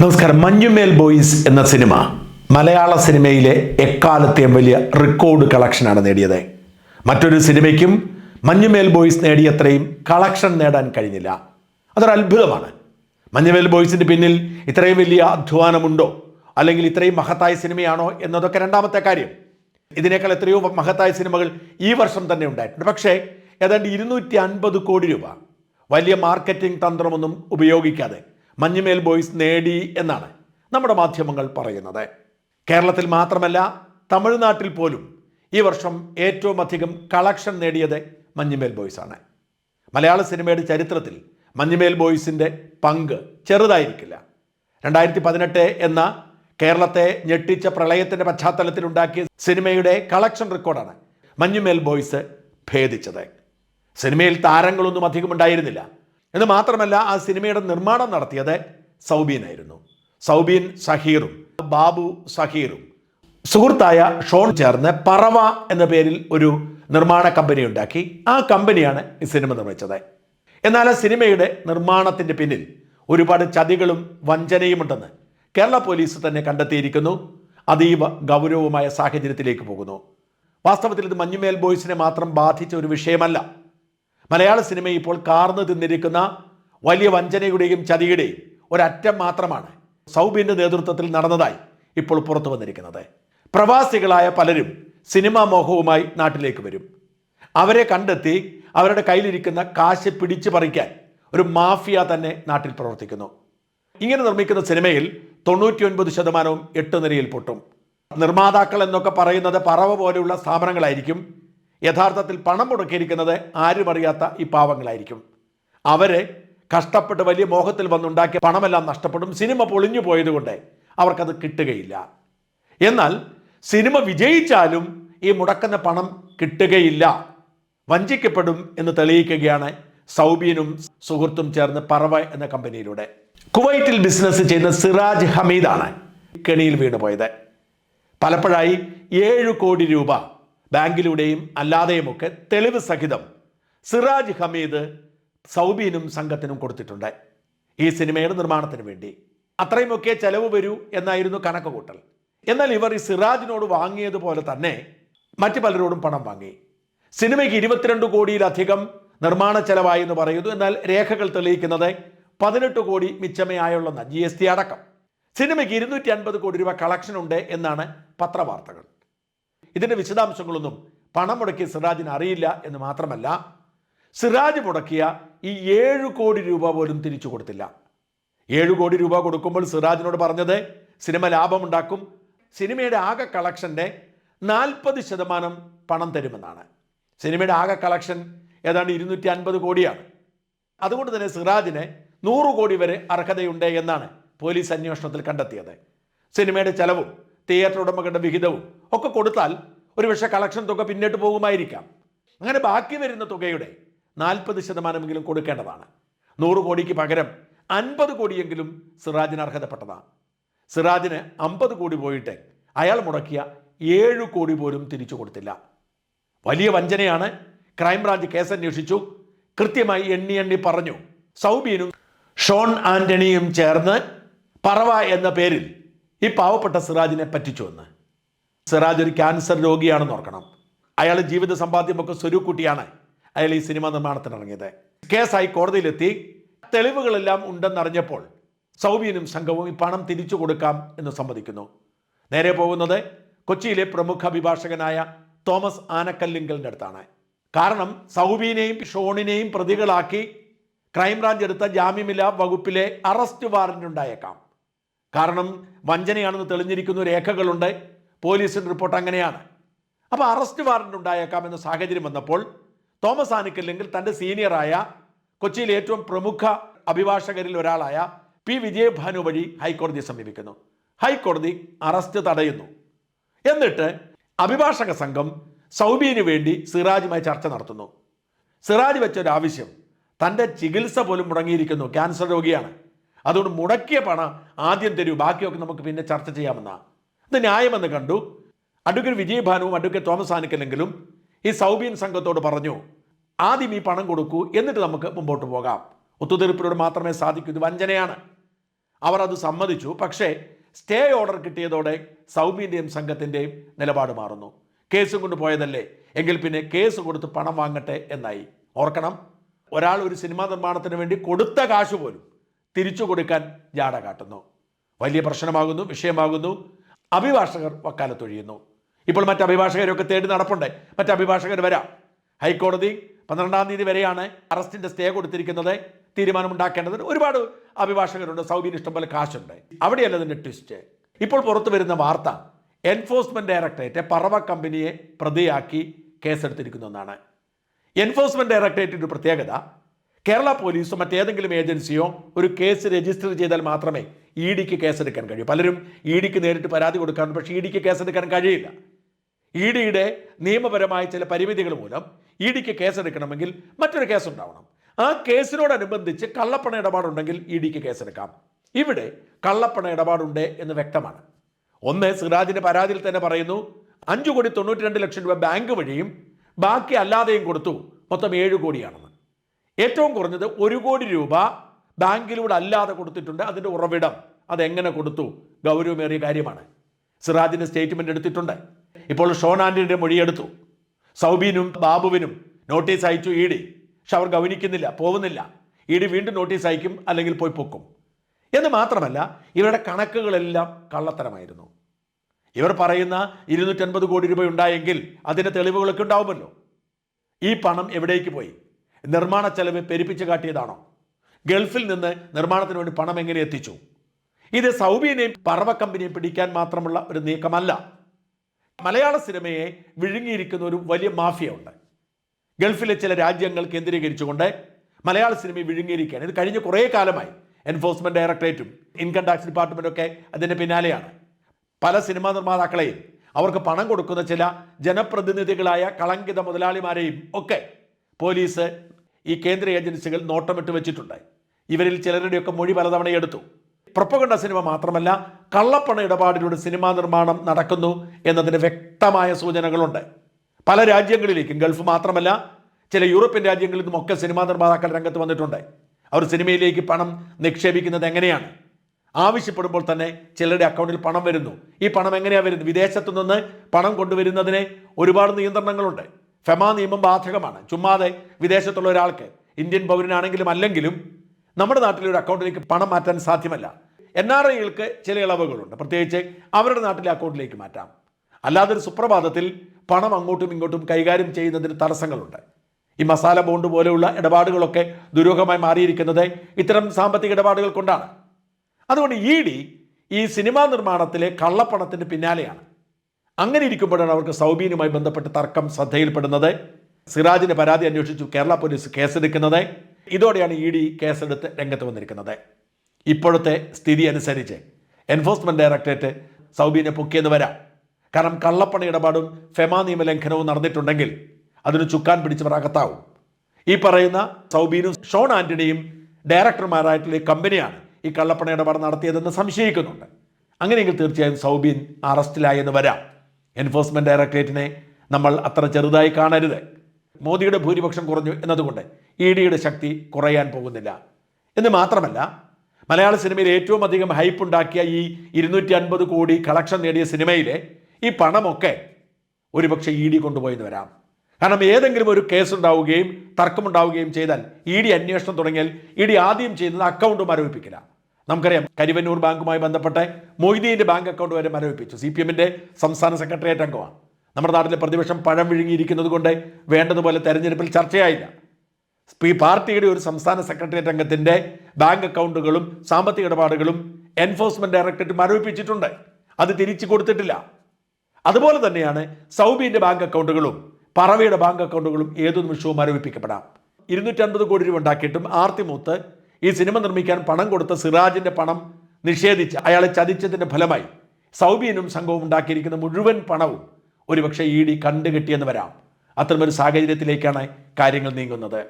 നമസ്കാരം. മഞ്ഞുമേൽ ബോയ്സ് എന്ന സിനിമ മലയാള സിനിമയിലെ എക്കാലത്തെയും വലിയ റെക്കോർഡ് കളക്ഷനാണ് നേടിയത്. മറ്റൊരു സിനിമയ്ക്കും മഞ്ഞുമേൽ ബോയ്സ് നേടിയത്രയും കളക്ഷൻ നേടാൻ കഴിഞ്ഞില്ല. അതൊരു അത്ഭുതമാണ്. മഞ്ഞുമേൽ ബോയ്സിന്റെ പിന്നിൽ ഇത്രയും വലിയ അധ്വാനമുണ്ടോ? അല്ലെങ്കിൽ ഇത്രയും മഹത്തായ സിനിമയാണോ എന്നതൊക്കെ രണ്ടാമത്തെ കാര്യം. ഇതിനേക്കാൾ എത്രയോ മഹത്തായ സിനിമകൾ ഈ വർഷം തന്നെ ഉണ്ടായിട്ടുണ്ട്. പക്ഷേ ഏതാണ്ട് ഇരുന്നൂറ്റി അൻപത് കോടി രൂപ വലിയ മാർക്കറ്റിംഗ് തന്ത്രമൊന്നും ഉപയോഗിക്കാതെ മഞ്ഞുമേൽ ബോയ്സ് നേടി എന്നാണ് നമ്മുടെ മാധ്യമങ്ങൾ പറയുന്നത്. കേരളത്തിൽ മാത്രമല്ല തമിഴ്നാട്ടിൽ പോലും ഈ വർഷം ഏറ്റവും അധികം കളക്ഷൻ നേടിയത് മഞ്ഞുമേൽ ബോയ്സ് ആണ്. മലയാള സിനിമയുടെ ചരിത്രത്തിൽ മഞ്ഞുമേൽ ബോയ്സിന്റെ പങ്ക് ചെറുതായിരിക്കില്ല. രണ്ടായിരത്തി പതിനെട്ട് എന്ന കേരളത്തെ ഞെട്ടിച്ച പ്രളയത്തിന്റെ പശ്ചാത്തലത്തിൽ ഉണ്ടാക്കിയ സിനിമയുടെ കളക്ഷൻ റെക്കോർഡാണ് മഞ്ഞുമേൽ ബോയ്സ് ഭേദിച്ചത്. സിനിമയിൽ താരങ്ങളൊന്നും അധികം ഉണ്ടായിരുന്നില്ല. എന്ന് മാത്രമല്ല ആ സിനിമയുടെ നിർമ്മാണം നടത്തിയത് സൗബീനായിരുന്നു സൗബീൻ സഹീറും ബാബു സഹീറും. സുഹൃത്തായ ഷോൺ ചേർന്ന് പറവ എന്ന പേരിൽ ഒരു നിർമ്മാണ കമ്പനി ഉണ്ടാക്കി. ആ കമ്പനിയാണ് ഈ സിനിമ നിർമ്മിച്ചത്. എന്നാൽ ആ സിനിമയുടെ നിർമ്മാണത്തിന്റെ പിന്നിൽ ഒരുപാട് ചതികളും വഞ്ചനയുമുണ്ടെന്ന് കേരള പോലീസ് തന്നെ കണ്ടെത്തിയിരിക്കുന്നു. അതീവ ഗൗരവമായ സാഹചര്യത്തിലേക്ക് പോകുന്നു. വാസ്തവത്തിൽ ഇത് മഞ്ഞുമേൽ ബോയ്സിനെ മാത്രം ബാധിച്ച ഒരു വിഷയമല്ല. മലയാള സിനിമ ഇപ്പോൾ കാർന്നു തിന്നിരിക്കുന്ന വലിയ വഞ്ചനയുടെയും ചതിയുടെയും ഒരറ്റം മാത്രമാണ് സൗബിന്റെ നേതൃത്വത്തിൽ നടന്നതായി ഇപ്പോൾ പുറത്തു വന്നിരിക്കുന്നത്. പ്രവാസികളായ പലരും സിനിമാ മോഹവുമായി നാട്ടിലേക്ക് വരും. അവരെ കണ്ടെത്തി അവരുടെ കയ്യിലിരിക്കുന്ന കാശ് പിടിച്ചു പറിക്കാൻ ഒരു മാഫിയ തന്നെ നാട്ടിൽ പ്രവർത്തിക്കുന്നു. ഇങ്ങനെ നിർമ്മിക്കുന്ന സിനിമയിൽ തൊണ്ണൂറ്റിയൊൻപത് ശതമാനവും എട്ട് നിരയിൽ പൊട്ടും. നിർമ്മാതാക്കൾ എന്നൊക്കെ പറയുന്നത് പറവ പോലെയുള്ള സ്ഥാപനങ്ങളായിരിക്കും യഥാർത്ഥത്തിൽ പണം മുടക്കിയിരിക്കുന്നത് ആരും അറിയാത്ത ഈ പാവങ്ങളായിരിക്കും. അവരെ കഷ്ടപ്പെട്ട് വലിയ മോഹത്തിൽ വന്നുണ്ടാക്കിയ പണമെല്ലാം നഷ്ടപ്പെടും. സിനിമ പൊളിഞ്ഞു പോയതുകൊണ്ട് അവർക്കത് കിട്ടുകയില്ല. എന്നാൽ സിനിമ വിജയിച്ചാലും ഈ മുടക്കുന്ന പണം കിട്ടുകയില്ല. വഞ്ചിക്കപ്പെടും എന്ന് തെളിയിക്കുകയാണ് സൗബീനും സുഹൃത്തും ചേർന്ന് പറവ എന്ന കമ്പനിയിലൂടെ. കുവൈറ്റിൽ ബിസിനസ് ചെയ്യുന്ന സിറാജ് ഹമീദാണ് കെണിയിൽ വീണുപോയത്. പലപ്പോഴായി ഏഴ് കോടി രൂപ ബാങ്കിലൂടെയും അല്ലാതെയുമൊക്കെ തെളിവ് സഹിതം സിറാജ് ഹമീദ് സൗബീനും സംഘത്തിനും കൊടുത്തിട്ടുണ്ട്. ഈ സിനിമയുടെ നിർമ്മാണത്തിന് വേണ്ടി. അത്രയുമൊക്കെ ചെലവ് വരൂ എന്നായിരുന്നു കണക്ക് കൂട്ടൽ എന്നാൽ ഇവർ ഈ സിറാജിനോട് വാങ്ങിയതുപോലെ തന്നെ മറ്റു പലരോടും പണം വാങ്ങി. സിനിമയ്ക്ക് ഇരുപത്തിരണ്ട് കോടിയിലധികം നിർമ്മാണ ചെലവായി എന്ന് പറയുന്നു. എന്നാൽ രേഖകൾ തെളിയിക്കുന്നത് പതിനെട്ട് കോടി മിച്ചമേ ആയുള്ളെന്ന ജി എസ് ടി അടക്കം. സിനിമയ്ക്ക് ഇരുന്നൂറ്റി അൻപത് കോടി രൂപ കളക്ഷൻ ഉണ്ട് എന്നാണ് പത്രവാർത്തകൾ. ഇതിന്റെ വിശദാംശങ്ങളൊന്നും പണം മുടക്കിയ സിറാജിന് അറിയില്ല എന്ന് മാത്രമല്ല സിറാജ് മുടക്കിയ ഈ ഏഴ് കോടി രൂപ പോലും തിരിച്ചു കൊടുത്തില്ല. ഏഴ് കോടി രൂപ കൊടുക്കുമ്പോൾ സിറാജിനോട് പറഞ്ഞത് സിനിമ ലാഭമുണ്ടാക്കും സിനിമയുടെ ആകെ കളക്ഷന്റെ നാൽപ്പത് ശതമാനം പണം തരുമെന്നാണ്. സിനിമയുടെ ആകെ കളക്ഷൻ ഏതാണ്ട് ഇരുന്നൂറ്റി അൻപത് കോടിയാണ്. അതുകൊണ്ട് തന്നെ സിറാജിന് നൂറ് കോടി വരെ അർഹതയുണ്ട് എന്നാണ് പോലീസ് അന്വേഷണത്തിൽ കണ്ടെത്തിയത്. സിനിമയുടെ ചെലവും തിയേറ്റർ ഉടമകളുടെ വിഹിതവും ഒക്കെ കൊടുത്താൽ ഒരുപക്ഷെ കളക്ഷൻ തുക പിന്നിട്ട് പോകുമായിരിക്കാം. അങ്ങനെ ബാക്കി വരുന്ന തുകയുടെ നാൽപ്പത് ശതമാനമെങ്കിലും കൊടുക്കേണ്ടതാണ്. നൂറ് കോടിക്ക് പകരം അൻപത് കോടിയെങ്കിലും സിറാജിന് അർഹതപ്പെട്ടതാണ്. സിറാജിന് അമ്പത് കോടി പോയിട്ട് അയാൾ മുടക്കിയ ഏഴ് കോടി പോലും തിരിച്ചു കൊടുത്തില്ല. വലിയ വഞ്ചനയാണ്. ക്രൈംബ്രാഞ്ച് കേസ് അന്വേഷിച്ചു കൃത്യമായി എണ്ണി എണ്ണി പറഞ്ഞു. സൗബീനും ഷോൺ ആന്റണിയും ചേർന്ന് പറവ എന്ന പേരിൽ ഈ പാവപ്പെട്ട സിറാജിനെ പറ്റിച്ചുവെന്ന് സിറാജ് ഒരു ക്യാൻസർ രോഗിയാണെന്ന് ഓർക്കണം. അയാൾ ജീവിത സമ്പാദ്യമൊക്കെ സ്വരൂക്കുട്ടിയാണ് അയാൾ ഈ സിനിമ നിർമ്മാണത്തിന് ഇറങ്ങിയത്. കേസായി കോടതിയിലെത്തി. തെളിവുകളെല്ലാം ഉണ്ടെന്നറിഞ്ഞപ്പോൾ സൗബീനും സംഘവും ഈ പണം തിരിച്ചു കൊടുക്കാം എന്ന് സമ്മതിക്കുന്നു. നേരെ പോകുന്നത് കൊച്ചിയിലെ പ്രമുഖ അഭിഭാഷകനായ തോമസ് ആനക്കല്ലിങ്കലിന്റെ അടുത്താണ്. കാരണം സൗബീനെയും ഷോണിനെയും പ്രതികളാക്കി ക്രൈംബ്രാഞ്ച് എടുത്ത ജാമ്യമില്ലാ വകുപ്പിലെ അറസ്റ്റ് വാറന്റ് ഉണ്ടായേക്കാം കാരണം വഞ്ചനയാണെന്ന് തെളിഞ്ഞിരിക്കുന്ന രേഖകളുണ്ട്. പോലീസിന്റെ റിപ്പോർട്ട് അങ്ങനെയാണ്. അപ്പോൾ അറസ്റ്റ് വാറണ്ട് ഉണ്ടായേക്കാം എന്ന സാഹചര്യം വന്നപ്പോൾ തോമസ് ആനിക്കല്ലെങ്കിൽ തന്റെ സീനിയറായ കൊച്ചിയിലെ ഏറ്റവും പ്രമുഖ അഭിഭാഷകരിൽ ഒരാളായ പി വിജയഭാനു വഴി ഹൈക്കോടതിയെ സമീപിക്കുന്നു. ഹൈക്കോടതി അറസ്റ്റ് തടയുന്നു. എന്നിട്ട് അഭിഭാഷക സംഘം സൗബീനു വേണ്ടി സിറാജുമായി ചർച്ച നടത്തുന്നു. സിറാജ് വെച്ചൊരു ആവശ്യം തന്റെ ചികിത്സ പോലും മുടങ്ങിയിരിക്കുന്നു ക്യാൻസർ രോഗിയാണ്. അതുകൊണ്ട് മുടക്കിയ പണം ആദ്യം തരൂ ബാക്കിയൊക്കെ നമുക്ക് പിന്നെ ചർച്ച ചെയ്യാമെന്നാണ് ഇത് ന്യായമെന്ന് കണ്ടു. അഡ്വക്കേറ്റ് വിജയഭാനുവും അഡ്വക്കേറ്റ് തോമസ് ആനിക്കലെങ്കിലും ഈ സൗബിയൻ സംഘത്തോട് പറഞ്ഞു ആദ്യം ഈ പണം കൊടുക്കൂ എന്നിട്ട് നമുക്ക് മുമ്പോട്ട് പോകാം. ഒത്തുതീർപ്പിലൂടെ മാത്രമേ സാധിക്കൂ ഇത് വഞ്ചനയാണ്. അവർ അത് സമ്മതിച്ചു പക്ഷേ സ്റ്റേ ഓർഡർ കിട്ടിയതോടെ സൗബിന്റെയും സംഘത്തിന്റെയും നിലപാട് മാറുന്നു. കേസും കൊണ്ട് പോയതല്ലേ എങ്കിൽ പിന്നെ കേസ് കൊടുത്ത് പണം വാങ്ങട്ടെ എന്നായി. ഓർക്കണം ഒരാൾ ഒരു സിനിമാ നിർമ്മാണത്തിന് വേണ്ടി കൊടുത്ത കാശ് പോലും തിരിച്ചു കൊടുക്കാൻ ജാട കാട്ടുന്നു. വലിയ പ്രശ്നമാകുന്നു വിഷയമാകുന്നു. അഭിഭാഷകർ വക്കാലത്തൊഴിയുന്നു. ഇപ്പോൾ മറ്റ് അഭിഭാഷകരൊക്കെ തേടി നടപ്പുണ്ട്. മറ്റ് അഭിഭാഷകർ വരാം. ഹൈക്കോടതി പന്ത്രണ്ടാം തീയതി വരെയാണ് അറസ്റ്റിന്റെ സ്റ്റേ കൊടുത്തിരിക്കുന്നത്. തീരുമാനമുണ്ടാക്കേണ്ടതിന് ഒരുപാട് അഭിഭാഷകരുണ്ട്. സൗബിന് ഇഷ്ടംപോലെ കാശുണ്ട്. അവിടെയല്ല ഇതിന്റെ ട്വിസ്റ്റ് ഇപ്പോൾ പുറത്തു വരുന്ന വാർത്ത എൻഫോഴ്സ്മെന്റ് ഡയറക്ടറേറ്റ് പറവ കമ്പനിയെ പ്രതിയാക്കി കേസെടുത്തിരിക്കുന്നു എന്നാണ് എൻഫോഴ്സ്മെന്റ് ഡയറക്ടറേറ്റിന്റെ ഒരു പ്രത്യേകത കേരള പോലീസോ മറ്റേതെങ്കിലും ഏജൻസിയോ ഒരു കേസ് രജിസ്റ്റർ ചെയ്താൽ മാത്രമേ ഇ ഡിക്ക് കേസെടുക്കാൻ കഴിയൂ. പലരും ഇ ഡിക്ക് നേരിട്ട് പരാതി കൊടുക്കാറുണ്ട് പക്ഷേ ഇ ഡിക്ക് കേസെടുക്കാൻ കഴിയില്ല. ഇ ഡിയുടെ നിയമപരമായ ചില പരിമിതികൾ മൂലം ഇ ഡിക്ക് കേസെടുക്കണമെങ്കിൽ മറ്റൊരു കേസ് ഉണ്ടാവണം ആ കേസിനോടനുബന്ധിച്ച് കള്ളപ്പണ ഇടപാടുണ്ടെങ്കിൽ ഇ ഡിക്ക് കേസെടുക്കാം. ഇവിടെ കള്ളപ്പണ ഇടപാടുണ്ട് എന്ന് വ്യക്തമാണ്. ഒന്ന് സിറാജിന്റെ പരാതിയിൽ തന്നെ പറയുന്നു അഞ്ചു കോടി തൊണ്ണൂറ്റി രണ്ട് ലക്ഷം രൂപ ബാങ്ക് വഴിയും ബാക്കി അല്ലാതെയും കൊടുത്തു മൊത്തം ഏഴ് കോടിയാണെന്ന്. ഏറ്റവും കുറഞ്ഞത് ഒരു കോടി രൂപ ബാങ്കിലൂടെ അല്ലാതെ കൊടുത്തിട്ടുണ്ട് അതിന്റെ ഉറവിടം. അതെങ്ങനെ കൊടുത്തു? ഗൗരവമേറിയ കാര്യമാണ്. സിറാജിന്റെ സ്റ്റേറ്റ്മെന്റ് എടുത്തിട്ടുണ്ട്. ഇപ്പോൾ ആന്റണിയുടെ മൊഴിയെടുത്തു സൗബീനും ബാബുവിനും നോട്ടീസ് അയച്ചു ഇ ഡി. പക്ഷെ അവർ ഗവനിക്കുന്നില്ല പോകുന്നില്ല ഇ ഡി വീണ്ടും നോട്ടീസ് അയക്കും അല്ലെങ്കിൽ പോയി പൊക്കും. എന്ന് മാത്രമല്ല ഇവരുടെ കണക്കുകളെല്ലാം കള്ളത്തരമായിരുന്നു. ഇവർ പറയുന്ന ഇരുന്നൂറ്റൻപത് കോടി രൂപ ഉണ്ടായെങ്കിൽ അതിന്റെ തെളിവുകളൊക്കെ ഉണ്ടാവുമല്ലോ. ഈ പണം എവിടേക്ക് പോയി? നിർമ്മാണ ചെലവ് പെരുപ്പിച്ച് കാട്ടിയതാണോ? ഗൾഫിൽ നിന്ന് നിർമ്മാണത്തിന് വേണ്ടി പണം എങ്ങനെ എത്തിച്ചു? ഇത് സൗബിയനെയും പറവ കമ്പനിയും പിടിക്കാൻ മാത്രമുള്ള ഒരു നീക്കമല്ല. മലയാള സിനിമയെ വിഴുങ്ങിയിരിക്കുന്ന ഒരു വലിയ മാഫിയ ഉണ്ട്. ഗൾഫിലെ ചില രാജ്യങ്ങൾ കേന്ദ്രീകരിച്ചുകൊണ്ട് മലയാള സിനിമയെ വിഴുങ്ങിയിരിക്കുകയാണ്. ഇത് കഴിഞ്ഞ കുറേ കാലമായി എൻഫോഴ്സ്മെന്റ് ഡയറക്ടറേറ്റും ഇൻകം ടാക്സ് ഡിപ്പാർട്ട്മെന്റും ഒക്കെ അതിന്റെ പിന്നാലെയാണ്. പല സിനിമാ നിർമ്മാതാക്കളെയും അവർക്ക് പണം കൊടുക്കുന്ന ചില ജനപ്രതിനിധികളായ കളങ്കിത മുതലാളിമാരെയും ഒക്കെ പോലീസ് ഈ കേന്ദ്ര ഏജൻസികൾ നോട്ടമിട്ട് വെച്ചിട്ടുണ്ട് ഇവരിൽ ചിലരുടെയൊക്കെ മൊഴി പലതവണ എടുത്തു പ്രൊപ്പകണ്ട സിനിമ മാത്രമല്ല കള്ളപ്പണ ഇടപാടിലൂടെ സിനിമാ നിർമ്മാണം നടക്കുന്നു എന്നതിന് വ്യക്തമായ സൂചനകളുണ്ട്. പല രാജ്യങ്ങളിലേക്കും ഗൾഫ് മാത്രമല്ല ചില യൂറോപ്യൻ രാജ്യങ്ങളിൽ നിന്നുമൊക്കെ സിനിമാ നിർമ്മാതാക്കൾ രംഗത്ത് വന്നിട്ടുണ്ട്. അവർ സിനിമയിലേക്ക് പണം നിക്ഷേപിക്കുന്നത് എങ്ങനെയാണ്? ആവശ്യപ്പെടുമ്പോൾ തന്നെ ചിലരുടെ അക്കൗണ്ടിൽ പണം വരുന്നു. ഈ പണം എങ്ങനെയാണ് വരുന്നത്? വിദേശത്തു നിന്ന് പണം കൊണ്ടുവരുന്നതിന് ഒരുപാട് നിയന്ത്രണങ്ങളുണ്ട്. ഫെമ നിയമം ബാധകമാണ്. ചുമ്മാതെ വിദേശത്തുള്ള ഒരാൾക്ക് ഇന്ത്യൻ പൗരനാണെങ്കിലും അല്ലെങ്കിലും നമ്മുടെ നാട്ടിലെ ഒരു അക്കൗണ്ടിലേക്ക് പണം മാറ്റാൻ സാധ്യമല്ല. എൻ ആർ ഐകൾക്ക് ചില ഇളവുകളുണ്ട്. പ്രത്യേകിച്ച് അവരുടെ നാട്ടിലെ അക്കൗണ്ടിലേക്ക് മാറ്റാം. അല്ലാതെ ഒരു സുപ്രഭാതത്തിൽ പണം അങ്ങോട്ടും ഇങ്ങോട്ടും കൈകാര്യം ചെയ്യുന്നതിന് തടസ്സങ്ങളുണ്ട്. ഈ മസാല ബോണ്ട് പോലെയുള്ള ഇടപാടുകളൊക്കെ ദുരൂഹമായി മാറിയിരിക്കുന്നത് ഇത്തരം സാമ്പത്തിക ഇടപാടുകൾ കൊണ്ടാണ്. അതുകൊണ്ട് ഇ ഡി ഈ സിനിമാ നിർമ്മാണത്തിലെ കള്ളപ്പണത്തിന് പിന്നാലെയാണ്. അങ്ങനെ ഇരിക്കുമ്പോഴാണ് അവർക്ക് സൗബീനുമായി ബന്ധപ്പെട്ട് തർക്കം ശ്രദ്ധയിൽപ്പെടുന്നത്. സിറാജിന്റെ പരാതി അന്വേഷിച്ചു കേരള പോലീസ് കേസെടുക്കുന്നത്. ഇതോടെയാണ് ഇ ഡി കേസെടുത്ത് രംഗത്ത് വന്നിരിക്കുന്നത്. ഇപ്പോഴത്തെ സ്ഥിതി അനുസരിച്ച് എൻഫോഴ്സ്മെന്റ് ഡയറക്ടറേറ്റ് സൗബീനെ പൊക്കിയെന്ന് വരാം. കാരണം കള്ളപ്പണ ഇടപാടും ഫെമ നിയമലംഘനവും നടന്നിട്ടുണ്ടെങ്കിൽ അതിന് ചുക്കാൻ പിടിച്ചവർ അകത്താവും. ഈ പറയുന്ന സൗബീനും ഷോൺ ആന്റണിയും ഡയറക്ടർമാരായിട്ടുള്ള കമ്പനിയാണ് ഈ കള്ളപ്പണ ഇടപാട് നടത്തിയതെന്ന് സംശയിക്കുന്നുണ്ട്. അങ്ങനെയെങ്കിൽ തീർച്ചയായും സൗബീൻ അറസ്റ്റിലായെന്ന് വരാം. എൻഫോഴ്സ്മെന്റ് ഡയറക്ടറേറ്റിനെ നമ്മൾ അത്ര ചെറുതായി കാണരുത്. മോദിയുടെ ഭൂരിപക്ഷം കുറഞ്ഞു എന്നതുകൊണ്ട് ഇ ഡിയുടെ ശക്തി കുറയാൻ പോകുന്നില്ല. എന്ന് മാത്രമല്ല മലയാള സിനിമയിൽ ഏറ്റവും അധികം ഹൈപ്പ് ഉണ്ടാക്കിയ ഈ ഇരുന്നൂറ്റി അൻപത് കോടി കളക്ഷൻ നേടിയ സിനിമയിലെ ഈ പണമൊക്കെ ഒരുപക്ഷെ ഇ ഡി കൊണ്ടുപോയെന്ന് വരാം. കാരണം ഏതെങ്കിലും ഒരു കേസ് ഉണ്ടാവുകയും തർക്കമുണ്ടാവുകയും ചെയ്താൽ ഇ ഡി അന്വേഷണം തുടങ്ങിയാൽ ഇ ഡി ആദ്യം ചെയ്യുന്നത് അക്കൗണ്ട് മരവിപ്പിക്കില്ല നമുക്കറിയാം കരിവന്നൂർ ബാങ്കുമായി ബന്ധപ്പെട്ട് മൊയ്തീന്റെ ബാങ്ക് അക്കൗണ്ട് വരെ മരവിപ്പിച്ചു. സി പി എമ്മിന്റെ സംസ്ഥാന സെക്രട്ടേറിയറ്റ് അംഗമാണ്. നമ്മുടെ നാട്ടിലെ പ്രതിപക്ഷം പഴം വിഴുങ്ങിയിരിക്കുന്നത് കൊണ്ട് വേണ്ടതുപോലെ തെരഞ്ഞെടുപ്പിൽ ചർച്ചയായില്ല. ഈ പാർട്ടിയുടെ ഒരു സംസ്ഥാന സെക്രട്ടേറിയറ്റ് അംഗത്തിന്റെ ബാങ്ക് അക്കൗണ്ടുകളും സാമ്പത്തിക ഇടപാടുകളും എൻഫോഴ്സ്മെന്റ് ഡയറക്ടറേറ്റ് മരവിപ്പിച്ചിട്ടുണ്ട്. അത് തിരിച്ചു കൊടുത്തിട്ടില്ല. അതുപോലെ തന്നെയാണ് സൗബിന്റെ ബാങ്ക് അക്കൗണ്ടുകളും പറവയുടെ ബാങ്ക് അക്കൗണ്ടുകളും ഏതു നിമിഷവും മരവിപ്പിക്കപ്പെടാം. ഇരുന്നൂറ്റി അൻപത് കോടി രൂപ ഉണ്ടാക്കിയിട്ടും ആർത്തിമൂത്ത് ഈ സിനിമ നിർമ്മിക്കാൻ പണം കൊടുത്ത സിറാജിന്റെ പണം നിഷേധിച്ച് അയാളെ ചതിച്ചതിന്റെ ഫലമായി സൗബിയനും സംഘവും ഉണ്ടാക്കിയിരിക്കുന്ന മുഴുവൻ പണവും ഒരുപക്ഷെ ഇ ഡി കണ്ടുകെട്ടിയെന്ന് വരാം. അത്തരമൊരു സാഹചര്യത്തിലേക്കാണ് കാര്യങ്ങൾ നീങ്ങുന്നത്.